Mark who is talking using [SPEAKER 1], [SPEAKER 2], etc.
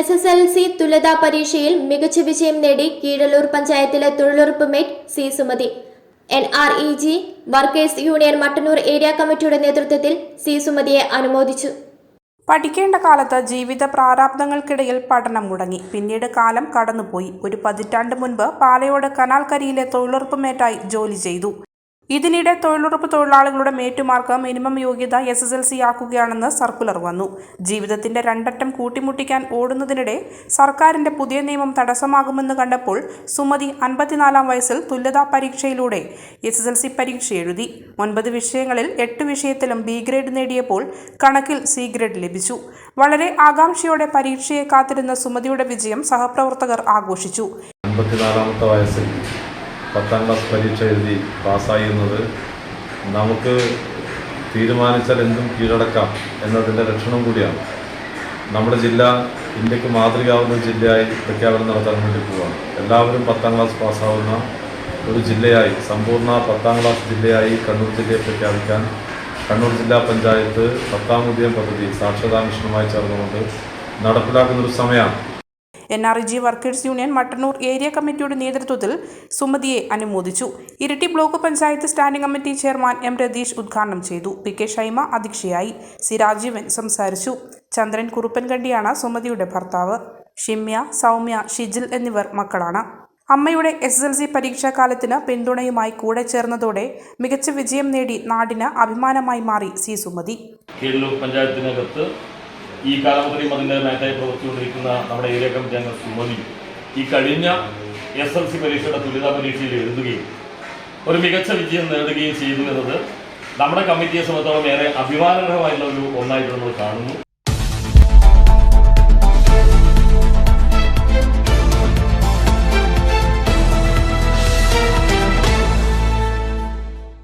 [SPEAKER 1] S S L C തുലതാ പരീക്ഷയിൽ മികച്ച വിജയം നേടി കീഴല്ലൂർ പഞ്ചായത്തിലെ തൊഴിലുറപ്പ് mate C Sumathi. N R E G workers union Mattannur area കമ്മിറ്റിയുടെ നേതൃത്വത്തിൽ സി സുമതിയെ അനുമോദിച്ചു.
[SPEAKER 2] പഠിക്കേണ്ട കാലത്ത് ജീവിത പ്രാരാബ്ദങ്ങൾക്കിടയിൽ പഠനം മുടങ്ങി. പിന്നീട് കാലം കടന്നുപോയി. ഒരു പതിറ്റാണ്ട് മുൻപ് പാലയോട് കനാൽക്കരിയിലെ തൊഴിലുറപ്പ് മേറ്റായി ജോലി ചെയ്തു. ഇതിനിടെ തൊഴിലുറപ്പ് തൊഴിലാളികളുടെ മേറ്റുമാർക്ക് മിനിമം യോഗ്യത എസ് എസ് എൽ സി ആക്കുകയാണെന്ന് സർക്കുലർ വന്നു. ജീവിതത്തിന്റെ രണ്ടറ്റം കൂട്ടിമുട്ടിക്കാൻ ഓടുന്നതിനിടെ സർക്കാരിന്റെ പുതിയ നിയമം തടസ്സമാകുമെന്ന് കണ്ടപ്പോൾ സുമതി അൻപത്തിനാലാം വയസ്സിൽ തുല്യതാ പരീക്ഷയിലൂടെ എസ് എസ് എൽ സി പരീക്ഷ എഴുതി. ഒൻപത് വിഷയങ്ങളിൽ എട്ട് വിഷയത്തിലും ബി ഗ്രേഡ് നേടിയപ്പോൾ കണക്കിൽ സി ഗ്രേഡ് ലഭിച്ചു. വളരെ ആകാംക്ഷയോടെ പരീക്ഷയെ കാത്തിരുന്ന സുമതിയുടെ വിജയം സഹപ്രവർത്തകർ ആഘോഷിച്ചു.
[SPEAKER 3] പത്താം ക്ലാസ് പരീക്ഷ എഴുതി പാസ്സായി എന്നത് നമുക്ക് തീരുമാനിച്ചാൽ എന്തും കീഴടക്കാം എന്നതിന്റെ ലക്ഷണം കൂടിയാണ്. നമ്മുടെ ജില്ല ഇന്ത്യയ്ക്ക് മാതൃകയാവുന്ന ജില്ലയായി പ്രഖ്യാപനം നടത്താൻ വേണ്ടി പോവുകയാണ് എല്ലാവരും പത്താം ക്ലാസ് പാസ്സാവുന്ന ഒരു ജില്ലയായി സമ്പൂർണ പത്താം ക്ലാസ് ജില്ലയായി കണ്ണൂർ ജില്ലയെ പ്രഖ്യാപിക്കാൻ കണ്ണൂർ ജില്ലാ പഞ്ചായത്ത് പത്താം ഉദയം പദ്ധതി സാക്ഷരതാ മിഷനുമായി ചേർന്നുകൊണ്ട് നടപ്പിലാക്കുന്നൊരു സമയമാണ്.
[SPEAKER 2] N R G workers union Mattannur area കമ്മിറ്റിയുടെ നേതൃത്വത്തിൽ സുമതിയെ അനുമോദിച്ചു. Iritty block panchayat standing committee chairman M Ratheesh ഉദ്ഘാടനം ചെയ്തു. പി കെ ഷൈമ അധ്യക്ഷയായി. സി രാജീവൻ സംസാരിച്ചു. ചന്ദ്രൻ കുറുപ്പൻകണ്ടിയാണ് സുമതിയുടെ ഭർത്താവ്. ഷിമ്യ സൗമ്യ ഷിജിൽ എന്നിവർ മക്കളാണ്. അമ്മയുടെ എസ് എൽ സി പരീക്ഷാകാലത്തിന് പിന്തുണയുമായി കൂടെ ചേർന്നതോടെ മികച്ച വിജയം നേടി നാടിന് അഭിമാനമായി മാറി സി സുമതി.
[SPEAKER 4] കീഴൂർ പഞ്ചായത്തിനകത്ത് ഈ കാലമത്രയും അതിന്റെ മേഖലയിൽ പ്രവർത്തിച്ചുകൊണ്ടിരിക്കുന്ന നമ്മുടെ ഏരിയ കമ്മിറ്റി അംഗം സുമതി ഈ കഴിഞ്ഞ എസ് എൽ സി പരീക്ഷയുടെ തുല്യതാ പരീക്ഷയിൽ എഴുതുകയും ഒരു മികച്ച വിജയം നേടുകയും ചെയ്തു എന്നത് നമ്മുടെ കമ്മിറ്റിയെ സംബന്ധിച്ചോളം ഏറെ അഭിമാനകരമായിട്ടുള്ള ഒരു ഒന്നായിട്ട് നമ്മൾ കാണുന്നു.